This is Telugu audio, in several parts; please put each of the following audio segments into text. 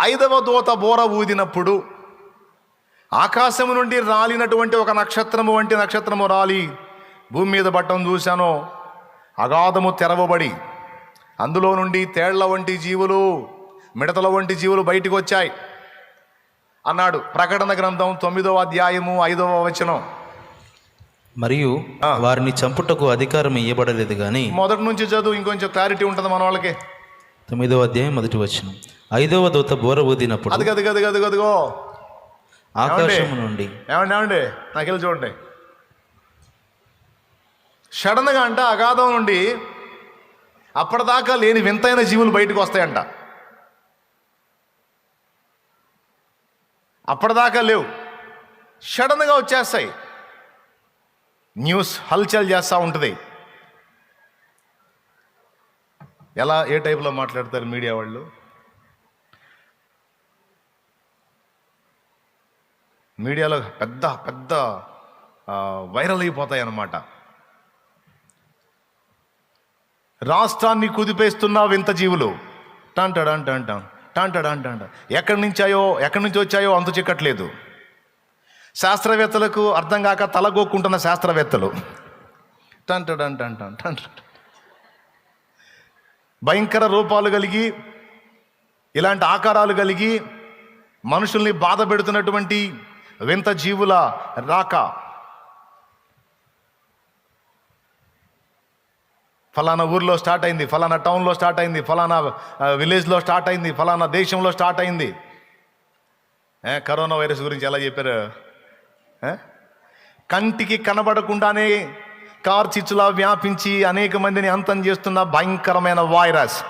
ఐదవ దూత బోర ఊదినప్పుడు ఆకాశము నుండి రాలినటువంటి ఒక నక్షత్రము వంటి నక్షత్రము రాలి. భూమి మీద పట్టం చూశాను అగాధము తెరవబడి అందులో నుండి తేళ్ళ వంటి జీవులు మిడతల వంటి జీవులు బయటికి వచ్చాయి అన్నాడు ప్రకటన గ్రంథం తొమ్మిదవ అధ్యాయము ఐదవ వచనం. మరియు వారిని చంపుటకు అధికారం ఇవ్వబడలేదు కానీ మొదటి నుంచి చదువు ఇంకొంచెం క్లారిటీ ఉంటుంది మన వాళ్ళకి తొమ్మిదవ అధ్యాయం మొదటి వచనం. ఐదవ దూత బోర ఊదినప్పుడు అది గది గది గది గదిగో ఆకాశము నుండి ఏమండి ఏమండి? నాకెళ్ళి చూడండి. సడన్గా అంట అగాధం నుండి అప్పటిదాకా లేని వింతైన జీవులు బయటకు వస్తాయంట. అప్పటిదాకా లేవు. సడన్గా వచ్చేస్తాయి. న్యూస్ హల్చల్ చేస్తూ ఉంటుంది. ఎలా ఏ టైప్లో మాట్లాడతారు మీడియా వాళ్ళు మీడియాలో పెద్ద పెద్ద వైరల్ అయిపోతాయి అన్నమాట రాష్ట్రాన్ని కుదిపేస్తున్న వింత జీవులు టాంటడాన్ టాంటాం అంట అంట ఎక్కడి నుంచాయో ఎక్కడి నుంచి వచ్చాయో అంతు చిక్కట్లేదు శాస్త్రవేత్తలకు అర్థం కాక తలగోక్కుంటున్న శాస్త్రవేత్తలు టాంటాడు అంట అంటాం టంట భయంకర రూపాలు కలిగి ఇలాంటి ఆకారాలు కలిగి మనుషుల్ని బాధ పెడుతున్నటువంటి వింత జీవుల రాక. ఫలానా ఊర్లో స్టార్ట్ అయింది ఫలానా టౌన్లో స్టార్ట్ అయింది ఫలానా విలేజ్లో స్టార్ట్ అయింది ఫలానా దేశంలో స్టార్ట్ అయింది. కరోనా వైరస్ గురించి ఎలా చెప్పారు? కంటికి కనబడకుండానే కార్చిచ్చులా వ్యాపించి అనేక మందిని అంతం చేస్తున్న భయంకరమైన వైరస్.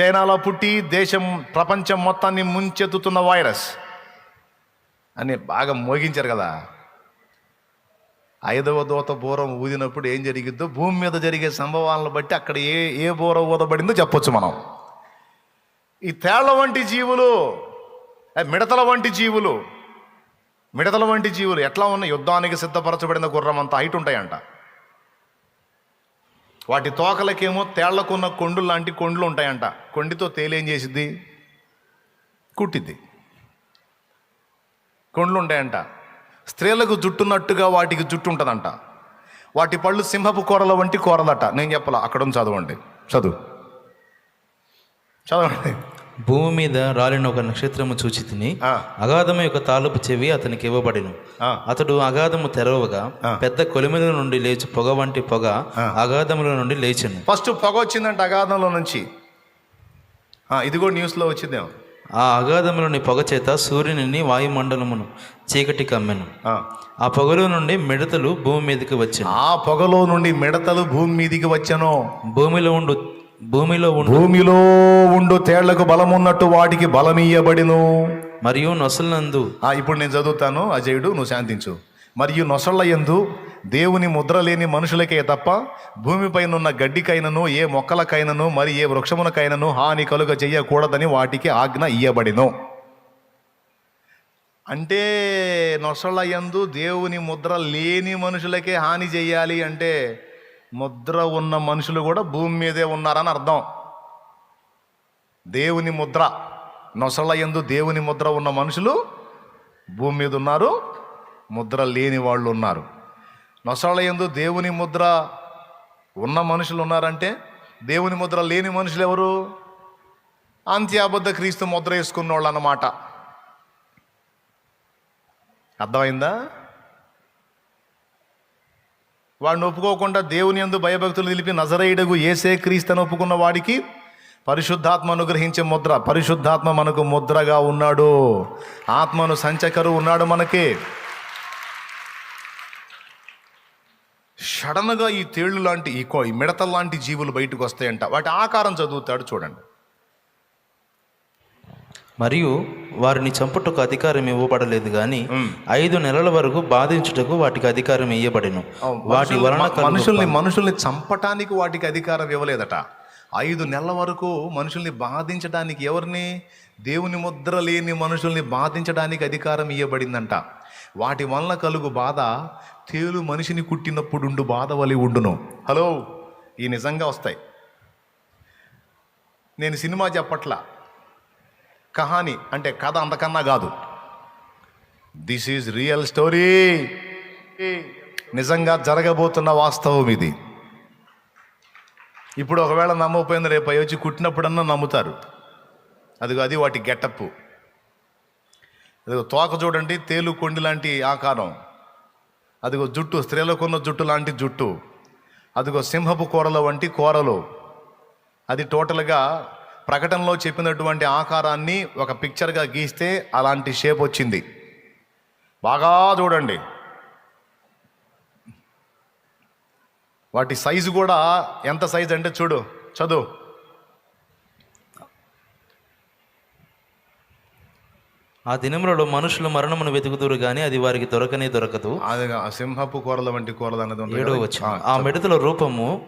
చైనాలో పుట్టి దేశం ప్రపంచం మొత్తాన్ని ముంచెత్తుతున్న వైరస్. అని బాగా మోగించారు కదా. ఐదవ దూత బూరం ఊదినప్పుడు ఏం జరిగిద్దో భూమి మీద జరిగే సంభవాలను బట్టి అక్కడ ఏ ఏ బూర ఊదబడిందో చెప్పొచ్చు మనం. ఈ తేళ్ళ వంటి జీవులు మిడతల వంటి జీవులు మిడతల వంటి జీవులు ఎట్లా ఉన్న యుద్ధానికి సిద్ధపరచబడిన గుర్రం అంత హైట్ ఉంటాయంట. వాటి తోకలకేమో తేళ్ళకున్న కొండు లాంటి కొండ్లు ఉంటాయంట. కొండితో తేలేం చేసిద్ది? కుట్టిద్ది. కొండ్లు ఉంటాయంట. స్త్రీలకు జుట్టున్నట్టుగా వాటికి జుట్టు ఉంటుందంట. వాటి పళ్ళు సింహపు కూరల వంటి కూరలట. నేను చెప్పాల అక్కడ చదవండి. చదువు. చదవండి. భూమి మీద రాలిన ఒక నక్షత్రము చూచి తిని అగాధము యొక్క తాలుపు చెవి అతనికి ఇవ్వబడిను. అతడు అగాధము తెరవగా. పెద్ద కొలిమిల నుండి లేచి పొగ వంటి పొగ అగాధముల నుండి లేచెను. ఫస్ట్ పొగ వచ్చిందంట అగాధంలో నుంచి. ఆ, ఇది కూడా న్యూస్లో వచ్చిందేమో. ఆ అగాధములోని పొగ చేత సూర్యుని వాయుమండలమును చీకటి కమ్మెను. ఆ. ఆ పొగలో నుండి మిడతలు భూమి మీదకి వచ్చాను. ఆ పొగలో నుండి మిడతలు భూమి మీదికి వచ్చాను. భూమిలో ఉండు భూమిలో భూమిలో ఉండు తేళ్ళకు బలం ఉన్నట్టు వాటికి బలమీయబడిను మరియు నొసలందు ఆ, ఇప్పుడు నేను చదువుతాను అజయుడు నువ్వు శాంతించు. మరియు నొసళ్ళ యందు దేవుని ముద్ర లేని మనుషులకే తప్ప భూమిపైన ఉన్న గడ్డికైనను ఏ మొక్కలకైనను మరి ఏ వృక్షమునకైనను హాని కలుగ చెయ్యకూడదని వాటికి ఆజ్ఞ ఇయ్యబడిను. అంటే నొసళ్ళ యందు దేవుని ముద్ర లేని మనుషులకే హాని చెయ్యాలి అంటే ముద్ర ఉన్న మనుషులు కూడా భూమి మీదే ఉన్నారని అర్థం. దేవుని ముద్ర నొసళ్ళ యందు దేవుని ముద్ర ఉన్న మనుషులు భూమి మీద ఉన్నారు ముద్ర లేని వాళ్ళు ఉన్నారు. నొసళ్ళ యందు దేవుని ముద్ర ఉన్న మనుషులు ఉన్నారంటే దేవుని ముద్ర లేని మనుషులు ఎవరు? అంత్యాబద్ధ క్రీస్తు ముద్ర వేసుకున్న వాళ్ళు అన్నమాట. అర్థమైందా? వాడిని ఒప్పుకోకుండా దేవుని యందు భయభక్తులు నిలిపి నజరేయుడగు ఏసే క్రీస్తుని ఒప్పుకున్న వాడికి పరిశుద్ధాత్మ అనుగ్రహించే ముద్ర పరిశుద్ధాత్మ మనకు ముద్రగా ఉన్నాడు. ఆత్మను సంచకరు ఉన్నాడు మనకి. సడన్గా ఈ తేళ్ళు లాంటి ఈ కో- లాంటి జీవులు బయటకు వస్తాయంట. వాటి ఆకారం చదువుతాడు చూడండి. మరియు వారిని చంపుటకు అధికారం ఇవ్వబడలేదు గాని ఐదు నెలల వరకు బాధించుటకు వాటికి అధికారం ఇవ్వబడిను వాటి వలన మనుషుల్ని మనుషుల్ని చంపటానికి వాటికి అధికారం ఇవ్వలేదట. ఐదు నెలల వరకు మనుషుల్ని బాధించడానికి ఎవరిని? దేవుని ముద్ర లేని మనుషుల్ని బాధించడానికి అధికారం ఇవ్వబడిందంట వాటి వలన కలుగు బాధ తేలు మనిషిని కుట్టినప్పుడుండు బాధ వలి ఉండును. హలో ఈ నిజంగా వస్తాయి. నేను సినిమా చెప్పట్లా. కహాని అంటే కథ అంతకన్నా కాదు. దిస్ ఈజ్ రియల్ స్టోరీ నిజంగా జరగబోతున్న వాస్తవం ఇది. ఇప్పుడు ఒకవేళ నమ్మకపోయింది రేపు అవి వచ్చి కుట్టినప్పుడన్నా నమ్ముతారు. అదిగో అది వాటి గెటప్. అదిగో తోక చూడండి తేలు కొండి లాంటి ఆకారం. అదిగో జుట్టు స్త్రీలకు ఉన్న జుట్టు లాంటి జుట్టు. అదిగో సింహపు కూరల వంటి కూరలు. అది టోటల్గా ప్రకటనలో చెప్పినటువంటి ఆకారాన్ని ఒక పిక్చర్గా గీస్తే అలాంటి షేప్ వచ్చింది. బాగా చూడండి. వాటి సైజు కూడా ఎంత సైజు అంటే చూడు చదువు. ఆ దినములలో మనుషులు మరణమును వెతుకుదురు గాని అది వారికి దొరకనే దొరకదు. అది సింహపు కూరల వంటి కూరలు అనేది ఏడో కదా. వచ్చిన ఆ మిడతల రూపము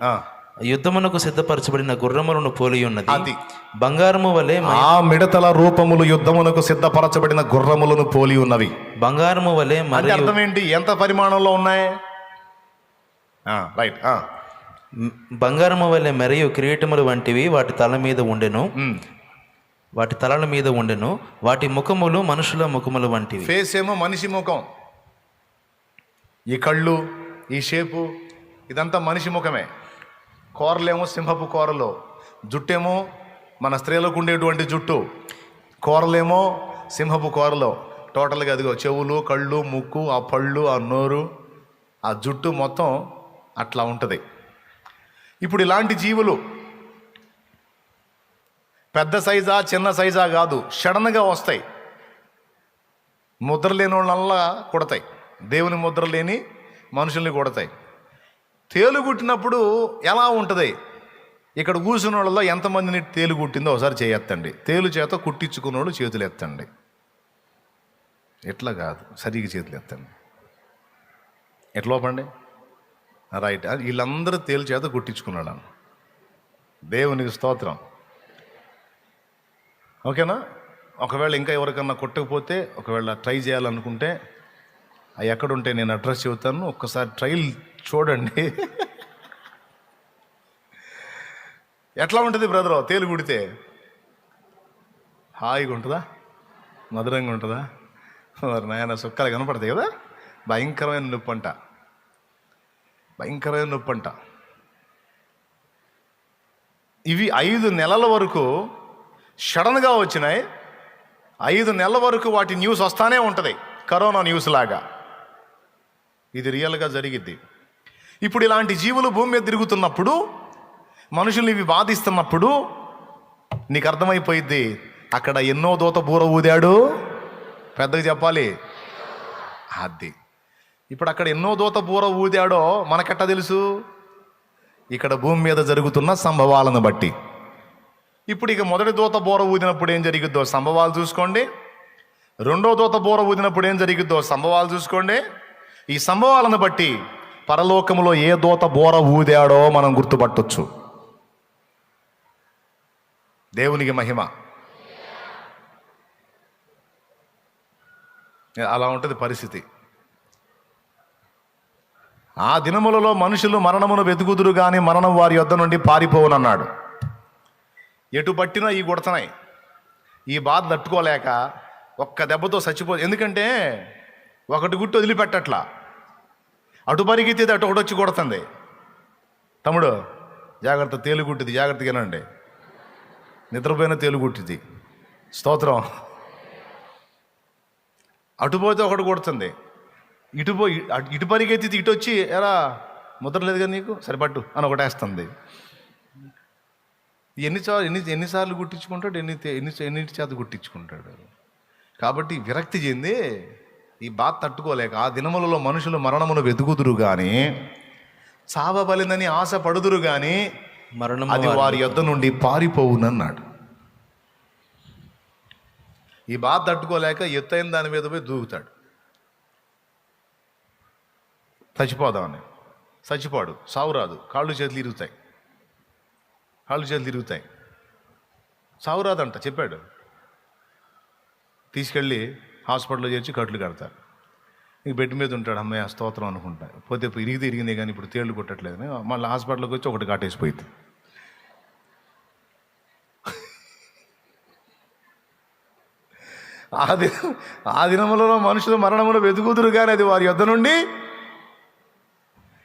యుద్ధమునకు సిద్ధపరచబడిన గుర్రములను పోలి ఉన్నది. అది. బంగారము వలె ఆ మిడతల రూపములు యుద్ధమునకు సిద్ధపరచబడిన గుర్రములను పోలి ఉన్నవి. బంగారము వలె మరియు అర్థం ఏంటి ఎంత పరిమాణంలో ఉన్నాయి? రైట్ బంగారము వలె మరియు కిరీటములు వంటివి వాటి తల మీద ఉండెను. వాటి తలల మీద ఉండెను. వాటి ముఖములు మనుషుల ముఖములు వంటివి. ఫేస్ ఏమో మనిషి ముఖం. ఈ కళ్ళు ఈ షేపు ఇదంతా మనిషి ముఖమే. కూరలేమో సింహపు కూరలు. జుట్టేమో మన స్త్రీలకు ఉండేటువంటి జుట్టు. కూరలేమో సింహపు కూరలు. టోటల్గా అదిగో చెవులు కళ్ళు ముక్కు ఆ పళ్ళు ఆ నోరు ఆ జుట్టు మొత్తం అట్లా ఉంటుంది. ఇప్పుడు ఇలాంటి జీవులు పెద్ద సైజా చిన్న సైజా కాదు షడన్గా వస్తాయి. ముద్ర లేని వాళ్ళల్లా కొడతాయి. దేవుని ముద్ర లేని మనుషుల్ని కొడతాయి. తేలు కుట్టినప్పుడు ఎలా ఉంటుంది? ఇక్కడ కూర్చున్న వాళ్ళలో ఎంతమందిని తేలు కుట్టిందో ఒకసారి చేయెత్తండి. తేలు చేత కుట్టించుకున్న వాళ్ళు చేతులు ఎత్తండి. ఎట్లా కాదు సరిగ్గా చేతులు ఎత్తండి. ఎట్లా పండి రైట్. వీళ్ళందరూ తేలు చేత కుట్టించుకున్నాడు దేవునికి స్తోత్రం. ఓకేనా? ఒకవేళ ఇంకా ఎవరికన్నా కొట్టకపోతే ఒకవేళ ట్రై చేయాలనుకుంటే అవి ఎక్కడుంటే నేను అడ్రస్ చెబుతాను. ఒక్కసారి ట్రైల్ చూడండి. ఎట్లా ఉంటుంది బ్రదర్? తేలు కుడితే. హాయిగా ఉంటుందా? మధురంగా ఉంటుందా? మరి నాయన సుక్కలు కనపడతాయి కదా? భయంకరమైన నొప్పి అంట భయంకరమైన నొప్పి అంట ఇవి ఐదు నెలల వరకు సడన్గా వచ్చినాయి. ఐదు నెలల వరకు వాటి న్యూస్ వస్తానే ఉంటుంది. కరోనా న్యూస్ లాగా. ఇది రియల్గా జరిగిద్ది. ఇప్పుడు ఇలాంటి జీవులు భూమి మీద తిరుగుతున్నప్పుడు మనుషుల్ని ఇవి బాధిస్తున్నప్పుడు నీకు అర్థమైపోయింది అక్కడ ఎన్నో దూత బూర ఊదాడు? పెద్దగా చెప్పాలి. అది. ఇప్పుడు అక్కడ ఎన్నో దూత బూర ఊదాడో మనకెట్టా తెలుసు? ఇక్కడ భూమి మీద జరుగుతున్న సంభవాలను బట్టి. ఇప్పుడు ఇక మొదటి దూత బోర ఊదినప్పుడు ఏం జరిగిద్దో సంభవాలు చూసుకోండి. రెండో దూత బోర ఊదినప్పుడు ఏం జరిగిద్దో సంభవాలు చూసుకోండి. ఈ సంభవాలను బట్టి పరలోకములో ఏ దూత బోర ఊదాడో మనం గుర్తుపట్టొచ్చు. దేవునికి మహిమ. అలా ఉంటుంది పరిస్థితి. ఆ దినములలో మనుషులు మరణమును వెతుకుదురు కానీ మరణం వారి యొద్ద నుండి పారిపోవునన్నాడు. ఎటు పట్టినా ఈ కొడుతున్నాయి ఈ బాధ తట్టుకోలేక ఒక్క దెబ్బతో చచ్చిపో ఎందుకంటే ఒకటి గుట్టు వదిలిపెట్టట్లా. అటు పరిగెత్తితే అటు ఒకటి వచ్చి కొడుతుంది. తమ్ముడు జాగ్రత్త తేలుగుట్టిది జాగ్రత్తగానండి నిద్రపోయిన తేలుగుట్టిది స్తోత్రం. అటు పోతే ఒకటి కొడుతుంది. ఇటు పోయి అటు- ఇటు పరిగెత్తి ఇటు వచ్చి ఎరా ముద్ర లేదు కదా నీకు? సరిపట్టు అని ఒకటేస్తుంది ఎన్నిసార్లు ఎన్ని ఎన్నిసార్లు గుట్టించుకుంటాడు? ఎన్ని ఎన్ని ఎన్నిటి చేత గుట్టించుకుంటాడు? కాబట్టి విరక్తి చెంది ఈ బాధ తట్టుకోలేక ఆ దినములలో మనుషులు మరణమును వెతుకుదురు కానీ చావబలిందని ఆశ పడుదురు కానీ మరణము అది వారి యొద్ద నుండి పారిపోవునన్నాడు. ఈ బాధ తట్టుకోలేక ఎత్తైన దాని మీద పోయి దూకుతాడు. చచ్చిపోదామని చచ్చిపోడు. సావు రాదు కాళ్ళు చేతులు ఇరుగుతాయి. కాళ్ళు చేతులు తిరుగుతాయి సావు రాదంట చెప్పాడు. తీసుకెళ్ళి హాస్పిటల్లో చేర్చి కట్లు కడతారు. ఇంక బెడ్ మీద ఉంటాడు అమ్మాయి స్తోత్రం అనుకుంటా. పోతే ఇరిగితే ఇరిగి తిరిగింది కానీ ఇప్పుడు తేళ్ళు కొట్టట్లేదు అని మళ్ళీ హాస్పిటల్కి వచ్చి ఒకటి కాటేసిపోయింది. ఆ దిన ఆ దినములలో మనుషులు మరణములు వెతుకుతురు కానీ అది వారి యొద్ద నుండి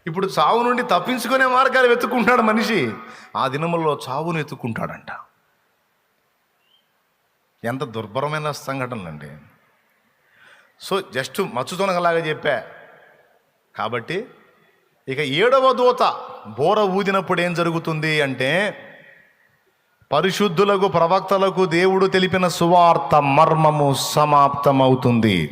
ఇప్పుడు చావు నుండి తప్పించుకునే మార్గాలు వెతుక్కుంటాడు మనిషి. ఆ దినములలో చావును వెతుక్కుంటాడంట. ఎంత దుర్భరమైన సంఘటనలు అండి సో జస్ట్ మచ్చుతొనగలాగా చెప్పా. కాబట్టి ఇక ఏడవ దూత బోర ఊదినప్పుడు ఏం జరుగుతుంది అంటే పరిశుద్ధులకు ప్రవక్తలకు దేవుడు తెలిపిన సువార్త మర్మము సమాప్తమవుతుంది.